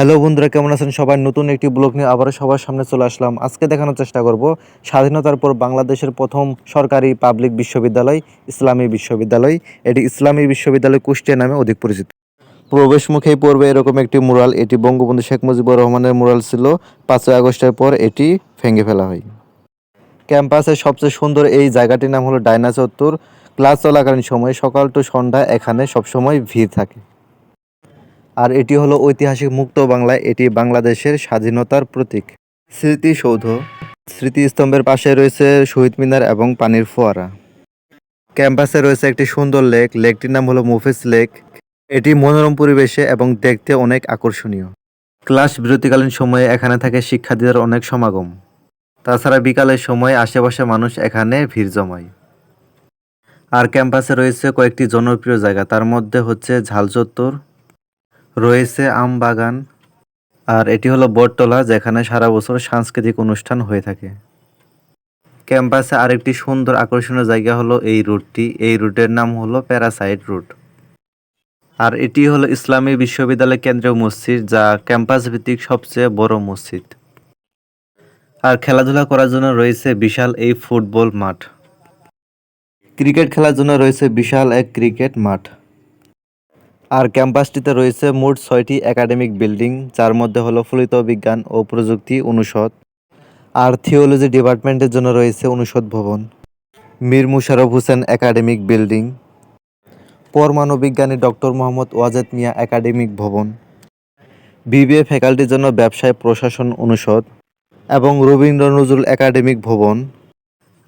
Hello বন্ধুরা, কেমন আছেন সবাই? নতুন একটি ব্লগ নিয়ে আবারও সবার সামনে চলে আসলাম। আজকে দেখানোর চেষ্টা করব স্বাধীনতার পর বাংলাদেশের প্রথম সরকারি পাবলিক বিশ্ববিদ্যালয়, ইসলামী বিশ্ববিদ্যালয়। এটি ইসলামী বিশ্ববিদ্যালয় কুষ্টিয়া নামে অধিক পরিচিত। প্রবেশ মুখেই পড়বে এরকম একটি মুরাল। এটি বঙ্গবন্ধু শেখ মুজিবুর রহমানের মুরাল ছিল। পাঁচই আগস্টের পর এটি ভেঙে ফেলা হয়। ক্যাম্পাসের সবচেয়ে সুন্দর এই জায়গাটির নাম হলো ডায়না চত্বর। ক্লাস চলাকালীন সময়ে সকাল টু সন্ধ্যা এখানে সবসময় ভিড় থাকে। আর এটি হলো ঐতিহাসিক মুক্ত বাংলা এটি বাংলাদেশের স্বাধীনতার প্রতীক। স্মৃতিসৌধ। স্মৃতিস্তম্ভের পাশে রয়েছে শহীদ মিনার এবং পানির ফোয়ারা। ক্যাম্পাসে রয়েছে একটি সুন্দর লেক, লেকটির নাম হলো মুফিস লেক। এটি মনোরম পরিবেশে এবং দেখতে অনেক আকর্ষণীয়। ক্লাস বিরতিকালীন সময়ে এখানে থাকে শিক্ষার্থীদের অনেক সমাগম। তাছাড়া বিকালের সময় আশেপাশে মানুষ এখানে ভিড় জমায়। আর ক্যাম্পাসে রয়েছে কয়েকটি জনপ্রিয় জায়গা, তার মধ্যে হচ্ছে ঝাল চত্বর রয়েছে আম বাগান আর এটি হলো বটতলা, যেখানে সারা বছর সাংস্কৃতিক অনুষ্ঠান হয়ে থাকে। ক্যাম্পাসে আরেকটি সুন্দর আকর্ষণীয় জায়গা হলো এই রুটটি। এই রুটের নাম হলো প্যারাসাইড রুট। আর এটি হলো ইসলামী বিশ্ববিদ্যালয় কেন্দ্রীয় মসজিদ, যা ক্যাম্পাস ভিত্তিক সবচেয়ে বড় মসজিদ। আর খেলাধুলা করার জন্য রয়েছে বিশাল এই ফুটবল মাঠ। ক্রিকেট খেলার জন্য রয়েছে বিশাল এক ক্রিকেট মাঠ। আর ক্যাম্পাসটিতে রয়েছে মোট ছয়টি একাডেমিক বিল্ডিং, যার মধ্যে হলো ফলিত বিজ্ঞান ও প্রযুক্তি অনুষদ আর থিওলজি ডিপার্টমেন্টের জন্য রয়েছে অনুষদ ভবন। Mir Musharraf Hossain academic building. পরমাণু বিজ্ঞানী ডক্টর মোহাম্মদ ওয়াজেদ মিয়া একাডেমিক ভবন। বিবিএ ফ্যাকাল্টির জন্য ব্যবসায় প্রশাসন অনুষদ এবং রবীন্দ্র নজরুল একাডেমিক ভবন।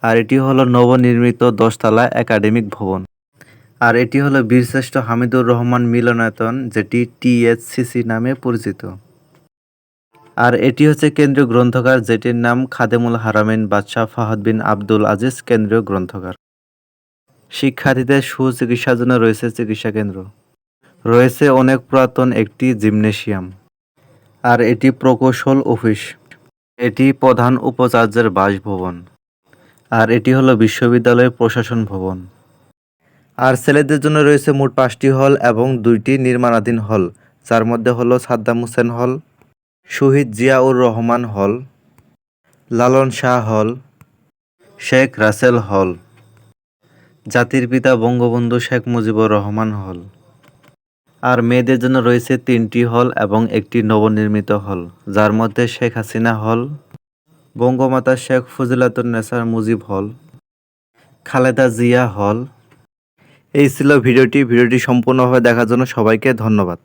আর এটি হলো নবনির্মিত দশতলা একাডেমিক ভবন। আর এটি হলো বীরশ্রেষ্ঠ হামিদুর রহমান মিলনায়তন, যেটি টিএসসিসি নামে পরিচিত। আর এটি হচ্ছে কেন্দ্রীয় গ্রন্থাগার যেটির নাম খাদেমুল হারামিন বাদশাহ ফাহাদ বিন আব্দুল আজিজ কেন্দ্রীয় গ্রন্থাগার শিক্ষার্থীদের সুচিকিৎসার জন্য রয়েছে চিকিৎসা কেন্দ্র। রয়েছে অনেক পুরাতন একটি জিমনেশিয়াম। আর এটি প্রকৌশল অফিস। এটি প্রধান উপাচার্যের বাসভবন। আর এটি হলো বিশ্ববিদ্যালয়ের প্রশাসন ভবন। আর ছেলেদের জন্য রয়েছে মোট পাঁচটি হল এবং দুইটি নির্মাণাধীন হল, যার মধ্যে হলো সাদ্দাম হোসেন হল, শহীদ জিয়াউর রহমান হল, লালন শাহ হল, শেখ রাসেল হল, জাতির পিতা বঙ্গবন্ধু শেখ মুজিবুর রহমান হল। আর মেয়েদের জন্য রয়েছে তিনটি হল এবং একটি নবনির্মিত হল, যার মধ্যে শেখ হাসিনা হল, বঙ্গমাতা শেখ ফজিলাতুন্নেসার মুজিব হল, খালেদা জিয়া হল এই ছিল ভিডিওটি। ভিডিওটি সম্পূর্ণভাবে দেখার জন্য সবাইকে ধন্যবাদ।